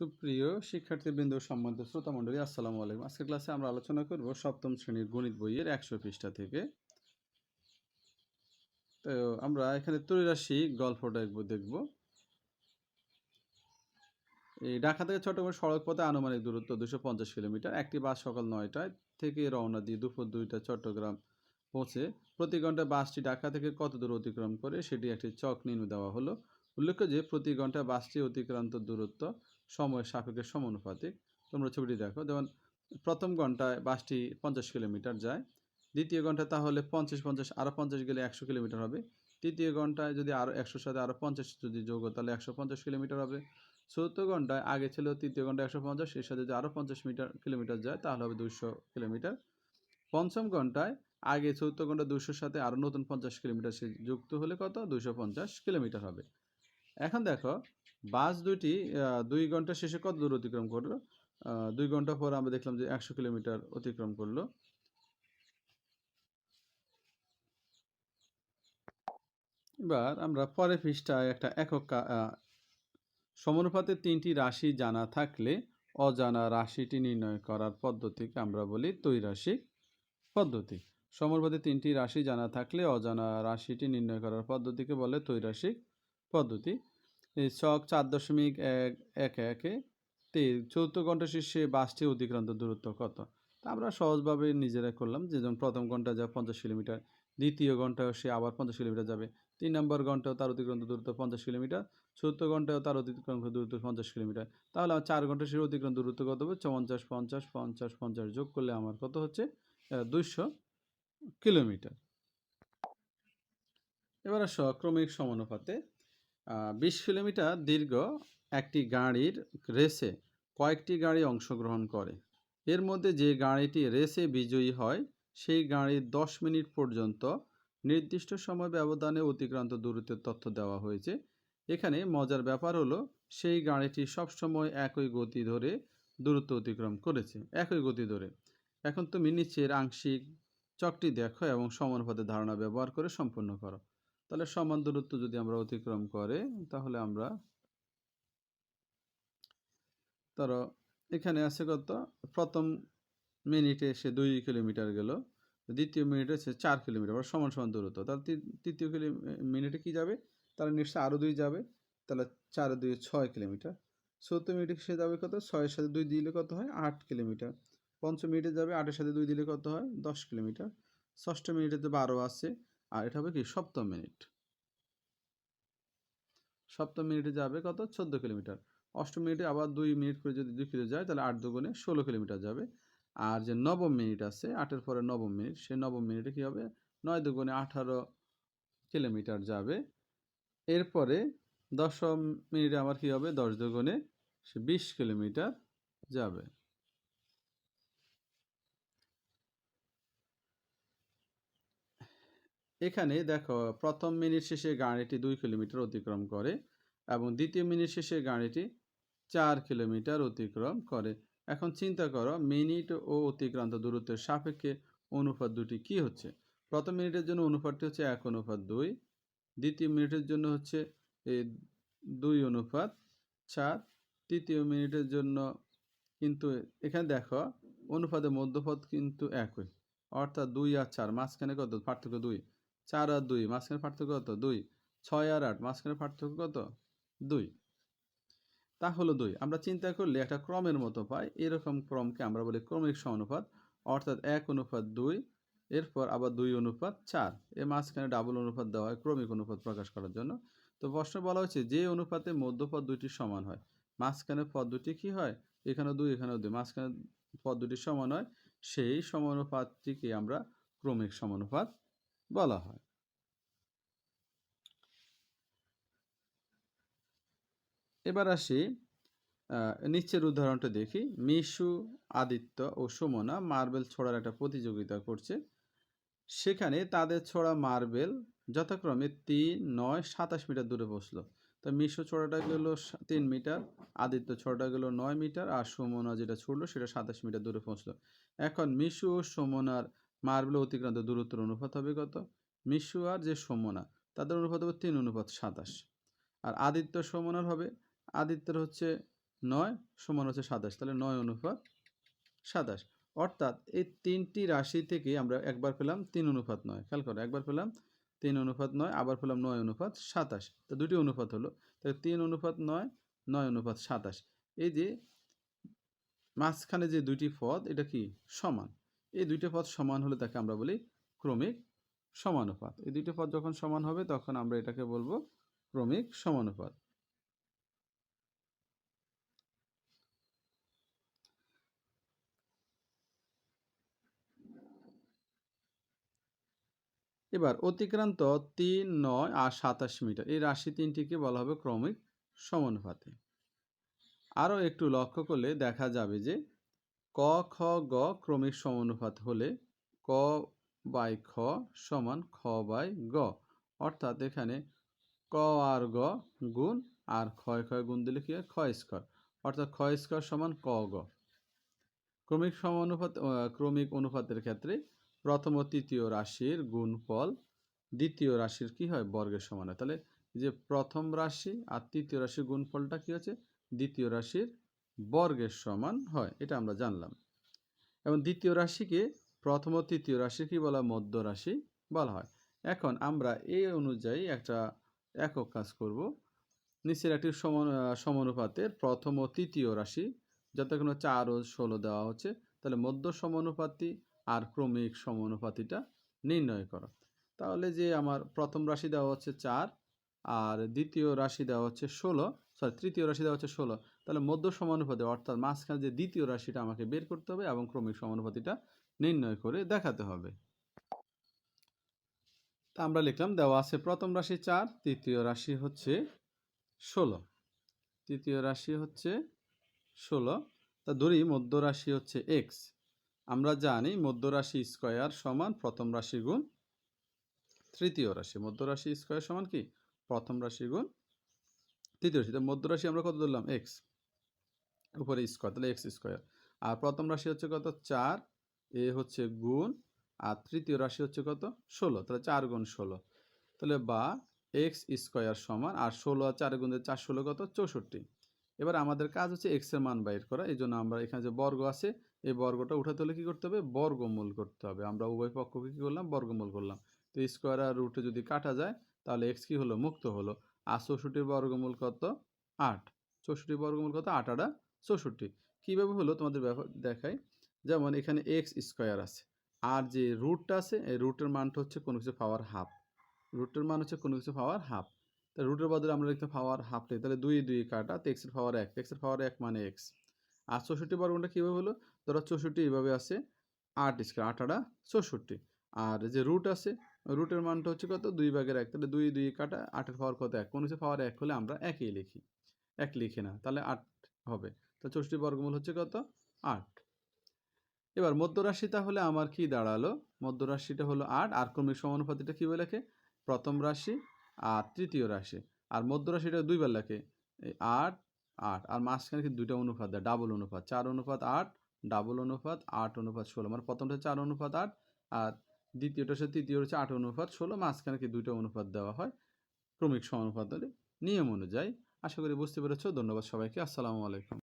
সুপ্রিয় শিক্ষার্থীবৃন্দ সম্মানিত শ্রোতা মণ্ডলী, আসসালামু আলাইকুম। আজকের ক্লাসে আমরা আলোচনা করব সপ্তম শ্রেণির গণিত বইয়ের একশো পৃষ্ঠা থেকে। তো আমরা এখানে ত্রিরাশি গল্পটা একবার দেখব। এই ঢাকা থেকে চট্টগ্রাম সড়ক পথে আনুমানিক দূরত্ব দুশো পঞ্চাশ কিলোমিটার। একটি বাস সকাল নয়টায় থেকে রওনা দিয়ে দুপুর দুইটা চট্টগ্রাম পৌঁছে প্রতি ঘন্টায় বাসটি ঢাকা থেকে কত দূর অতিক্রম করে সেটি একটি চক নিম্ন দেওয়া হলো। উল্লেখ্য যে প্রতি ঘন্টায় বাসটি অতিক্রান্ত দূরত্ব সময় সাপেক্ষে সমানুপাতিক। তোমরা ছবিটি দেখো। যেমন প্রথম ঘন্টায় বাসটি পঞ্চাশ কিলোমিটার যায়। দ্বিতীয় ঘন্টায় তাহলে পঞ্চাশ পঞ্চাশ আরও পঞ্চাশ গেলে একশো কিলোমিটার হবে। তৃতীয় ঘন্টায় যদি আরও একশোর সাথে আরও পঞ্চাশ যদি যোগ তাহলে একশো পঞ্চাশ কিলোমিটার হবে। চতুর্থ ঘন্টায় আগে ছিল তৃতীয় ঘন্টায় একশো পঞ্চাশ, এর সাথে যদি আরও পঞ্চাশ মিটার, কিলোমিটার যায়, তাহলে হবে দুশো কিলোমিটার। পঞ্চম ঘন্টায় আগে চতুর্থ ঘণ্টা দুশোর সাথে আরও নতুন পঞ্চাশ কিলোমিটার সে যুক্ত হলে কত? দুশো পঞ্চাশ কিলোমিটার হবে। এখন দেখো বাস আহ, দুই ঘণ্টা শেষে কত দূর অতিক্রম করল? দুই ঘণ্টা পর আমরা দেখলাম যে একশো কিলোমিটার অতিক্রম করল। এবার আমরা পরে পৃষ্ঠায় একটা একক সমানুপাতে তিনটি রাশি জানা থাকলে অজানা রাশিটি নির্ণয় করার পদ্ধতিকে আমরা বলি ত্রৈরাশিক পদ্ধতি। সমানুপাতে তিনটি রাশি জানা থাকলে অজানা রাশিটি নির্ণয় করার পদ্ধতিকে বলে ত্রৈরাশিক পদ্ধতি। ছক চার দশমিক এক এক, একে তে চৌদ্দ ঘণ্টা শীর্ষে বাসটি অতিক্রান্ত দূরত্ব কত? তা আমরা সহজভাবে নিজেরা করলাম যে যেমন প্রথম ঘণ্টা যা পঞ্চাশ কিলোমিটার, দ্বিতীয় ঘন্টায় সে আবার পঞ্চাশ কিলোমিটার যাবে। তিন নম্বর ঘন্টাও তার অতিক্রান্ত দূরত্ব পঞ্চাশ কিলোমিটার চতুর্থ ঘন্টায় তার অতিক্রান্ত দূরত্ব পঞ্চাশ কিলোমিটার। তাহলে আমার চার ঘণ্টা সে অতিক্রান্ত দূরত্ব কত হবে? পঞ্চাশ পঞ্চাশ পঞ্চাশ পঞ্চাশ যোগ করলে আমার কত হচ্ছে? দুইশো কিলোমিটার। এবার আসো ক্রমিক সমানুপাতে বিশ কিলোমিটার দীর্ঘ একটি গাড়ির রেসে কয়েকটি গাড়ি অংশগ্রহণ করে। এর মধ্যে যে গাড়িটি রেসে বিজয়ী হয়, সেই গাড়ির দশ মিনিট পর্যন্ত নির্দিষ্ট সময় ব্যবধানে অতিক্রান্ত দূরত্বের তথ্য দেওয়া হয়েছে। এখানে মজার ব্যাপার হলো, সেই গাড়িটি সবসময় একই গতি ধরে দূরত্ব অতিক্রম করেছে, একই গতি ধরে। এখন তুমি নিচের আংশিক চকটি দেখো এবং সমানুপাতের ধারণা ব্যবহার করে সম্পূর্ণ করো। তাহলে সমান দূরত্ব যদি আমরা অতিক্রম করে, তাহলে আমরা ধরো এখানে আছে কত? প্রথম মিনিটে সে দুই কিলোমিটার গেল, দ্বিতীয় মিনিটে সে চার কিলোমিটার, বা সমান সমান দূরত্ব। তাহলে তৃতীয় কিলো, মিনিটে কি যাবে? তাহলে নিশ্চয় আরও দুই যাবে, তাহলে চার দুই ছয় কিলোমিটার। চতুর্থ মিনিটে সে যাবে কত? ছয়ের সাথে দুই দিলে কত হয়? আট কিলোমিটার। পঞ্চম মিনিটে যাবে, আটের সাথে দুই দিলে কত হয়? দশ কিলোমিটার। ষষ্ঠ মিনিটে তো বারো আছে আর এটা হবে কি? সপ্তম মিনিট। সপ্তম মিনিটে যাবে কত? চোদ্দ কিলোমিটার। অষ্টম মিনিটে আবার দুই মিনিট করে যদি দুই কিলো যায়, তাহলে আট দুগুণে ষোলো কিলোমিটার যাবে। আর যে নবম মিনিট আছে, আটের পরে নবম মিনিট, সে নবম মিনিটে কী হবে? নয় দুগুণে আঠারো কিলোমিটার যাবে। এরপরে দশম মিনিটে আমার কী হবে? দশ দুগুণে সে বিশ কিলোমিটার যাবে। এখানে দেখো, প্রথম মিনিট শেষে গাড়িটি দুই কিলোমিটার অতিক্রম করে এবং দ্বিতীয় মিনিট শেষে গাড়িটি চার কিলোমিটার অতিক্রম করে। এখন চিন্তা করো, মিনিট ও অতিক্রান্ত দূরত্বের সাপেক্ষে অনুপাত দুটি কি হচ্ছে? প্রথম মিনিটের জন্য অনুপাতটি হচ্ছে এক অনুপাত দুই, দ্বিতীয় মিনিটের জন্য হচ্ছে এই দুই অনুপাত চার, তৃতীয় মিনিটের জন্য কিন্তু এখানে দেখো, অনুপাতের মধ্যপথ কিন্তু একই, অর্থাৎ দুই আর চার, মাঝখানে কত? পার্থক্য দুই। চার আর দুই, মাঝখানে পার্থক্য কত? দুই। ছয় আর আট, মাঝখানে পার্থক্য কত? দুই। তা হলো দুই। আমরা চিন্তা করলে একটা ক্রমের মতো পাই। এরকম ক্রমকে আমরা বলি ক্রমিক সমানুপাত। অর্থাৎ এক অনুপাত দুই, এরপর আবার দুই অনুপাত চার। এর মাঝখানে ডাবল অনুপাত দেওয়া হয় ক্রমিক অনুপাত প্রকাশ করার জন্য। তো প্রশ্নে বলা হচ্ছে যে অনুপাতে মধ্যপদ দুইটি সমান হয়, মাঝখানে পদ দুটি কি হয়? এখানে দুই এখানে দুই। মাঝখানে পদ দুটি সমান হয়, সেই সমানুপাতটিকে আমরা ক্রমিক সমানুপাত বলা হয়। এবার আসি নিচের উদাহরণটা দেখি। মিশু, আদিত্য ও সুমনা মার্বেল ছোড়ার একটা প্রতিযোগিতা করছে। সেখানে তাদের ছোড়া মার্বেল যথাক্রমে তিন, নয়, সাতাশ মিটার দূরে বসল। তো মিশু ছোড়াটা গেল তিন মিটার, আদিত্য ছোড়াটা গেল নয় মিটার, আর সুমনা যেটা ছুড়লো সেটা সাতাশ মিটার দূরে পৌঁছলো। এখন মিশু ও সুমনার মার্বেল অতিক্রান্ত দূরত্বের অনুপাত হবে কত? মিশু আর যে সুমনা, তাদের অনুপাত হবে তিন, অনুপাত সাতাশ। আর আদিত্য সুমনার হবে, আদিত্যের হচ্ছে নয়, সমান হচ্ছে সাতাশ। তাহলে নয় অনুপাত সাতাশ। অর্থাৎ এই তিনটি রাশি থেকে আমরা একবার পেলাম তিন অনুপাত নয়। খেয়াল করো, একবার পেলাম তিন অনুপাত নয়, আবার পেলাম নয় অনুপাত সাতাশ। তো দুটি অনুপাত হলো। তাহলে তিন অনুপাত নয় নয় অনুপাত সাতাশ। এই যে মাঝখানে যে দুটি পদ, এটা কি? সমান। এই দুইটা পদ সমান হলে তাকে আমরা বলি ক্রমিক সমানুপাত। এই দুইটা পদ যখন সমান হবে, তখন আমরা এটাকে বলব ক্রমিক সমানুপাত। এবার অতিক্রান্ত তিন, নয় আর সাতাশ মিটার, এই রাশি তিনটিকে বলা হবে ক্রমিক সমানুপাতে। আরও একটু লক্ষ্য করলে দেখা যাবে যে ক, খ, গ ক্রমিক সমানুপাত হলে ক বাই খ সমান খ বাই গ। অর্থাৎ এখানে ক আর গ গুণ আর ক্ষয় ক্ষয় গুণ দিলে কি হয়? ক্ষয় স্কোয়ার। অর্থাৎ ক্ষয় স্কোয়ার সমান ক গ। ক্রমিক সমানুপাত ক্রমিক অনুপাতের ক্ষেত্রে প্রথম ও তৃতীয় রাশির গুণফল দ্বিতীয় রাশির কি হয়? বর্গের সমান হয়। তাহলে যে প্রথম রাশি আর তৃতীয় রাশির গুণফলটা কি হচ্ছে? দ্বিতীয় রাশির বর্গের সমান হয়, এটা আমরা জানলাম। এবং দ্বিতীয় রাশিকে প্রথম ও তৃতীয় রাশি কি বলা মধ্য রাশি বলা হয়। এখন আমরা এই অনুযায়ী একটা একক কাজ করব। নিচের একটি সমান, সমানুপাতের প্রথম ও তৃতীয় রাশি, যাতে কোনো চার ও ষোলো দেওয়া হচ্ছে, তাহলে মধ্য সমানুপাতি আর ক্রমিক সমানুপাতিটা নির্ণয় করো। তাহলে যে আমার প্রথম রাশি দেওয়া হচ্ছে চার, আর দ্বিতীয় রাশি দেওয়া হচ্ছে ষোলো সরি তৃতীয় রাশি দেওয়া হচ্ছে ষোলো তাহলে মধ্য সমানুপাতি, অর্থাৎ মাঝখানে যে দ্বিতীয় রাশিটা আমাকে বের করতে হবে এবং ক্রমিক সমানুপাতিটা নির্ণয় করে দেখাতে হবে। তা আমরা লিখলাম, দেওয়া আছে প্রথম রাশি চার, তৃতীয় রাশি হচ্ছে ষোলো। তৃতীয় রাশি হচ্ছে ষোলো। তা ধরি মধ্য রাশি হচ্ছে এক্স। আমরা জানি মধ্য রাশি স্কোয়ার সমান প্রথম রাশি গুণ তৃতীয় রাশি। মধ্য রাশি স্কোয়ার সমান কি? প্রথম রাশি গুণ তৃতীয় রাশি। তো মধ্য রাশি আমরা কত ধরলাম? এক্স। উপরে স্কোয়ার, তাহলে এক্স স্কোয়ার। আর প্রথম রাশি হচ্ছে কত? চার। এ হচ্ছে গুণ। আর তৃতীয় রাশি হচ্ছে কত? ষোলো। তাহলে চার গুণ ষোলো। তাহলে বা এক্স স্কোয়ার সমান, আর ষোলো আর চার গুণ চার ষোলো কত? চৌষট্টি। এবার আমাদের কাজ হচ্ছে এক্সের মান বাইর করা। এই জন্য আমরা এখানে যে বর্গ আছে, এই বর্গটা উঠাতে হলে কী করতে হবে? বর্গমূল করতে হবে। আমরা উভয় পক্ষকে কী করলাম? বর্গমূল করলাম। তো স্কোয়ার আর রুটে যদি কাটা যায়, তাহলে এক্স কি হলো? মুক্ত হলো। আর চৌষট্টির বর্গমূল কত? আট। চৌষট্টির বর্গমূল কত? আট আটা চৌষট্টি। কীভাবে হলো তোমাদের ব্যাপার দেখাই? যেমন এখানে এক্স স্কোয়ার আছে। আর যে রুটটা আছে, এই রুটের মানটা হচ্ছে কোনো কিছু পাওয়ার হাফ রুটের মান হচ্ছে কোনো কিছু পাওয়ার হাফ তা রুটের বদলে আমরা লিখতে পাওয়ার হাফ লিখি। তাহলে দুই দুই কাটা, তো এক্সের পাওয়ার এক। এক্সের পাওয়ার এক মানে এক্স আর চৌষট্টি বর্গটা কীভাবে হলো? ধরো চৌষট্টি এইভাবে আছে, আট স্কোয়ার আট আটা চৌষট্টি। আর যে রুট আছে রুটের মানটা হচ্ছে কত? দুই ভাগের এক। তাহলে দুই দুই কাটা, আটের পাওয়ার কত? এক। কোনো কিছু পাওয়ার এক হলে আমরা একই লিখি। এক লিখি না, তাহলে আট হবে। তো চৌষট্টি বর্গমূল হচ্ছে কত? আট। এবার মধ্যরাশি তাহলে আমার কি দাঁড়াল? মধ্যরাশিটা হলো আট, আর ক্রমিক সমানুপাতিটা কী বলে লেখে? প্রথম রাশি, আর তৃতীয় রাশি। আর মধ্যরাশিটা দুইবার লেখে। এই আট আট, আর মাঝখানে কি দুইটা অনুপাত? দেয় ডাবল অনুপাত। চার অনুপাত আট ডাবল অনুপাত আট, অনুপাত ষোলো। মানে প্রথমটা চার অনুপাত আট, আর দ্বিতীয়টা হচ্ছে তৃতীয় হচ্ছে আট অনুপাত ষোলো। মাঝখানে কি দুইটা অনুপাত দেওয়া হয়? ক্রমিক সমানুপাতের নিয়ম অনুযায়ী। আশা করি বুঝতে পেরেছ। ধন্যবাদ সবাইকে। আসসালামু আলাইকুম।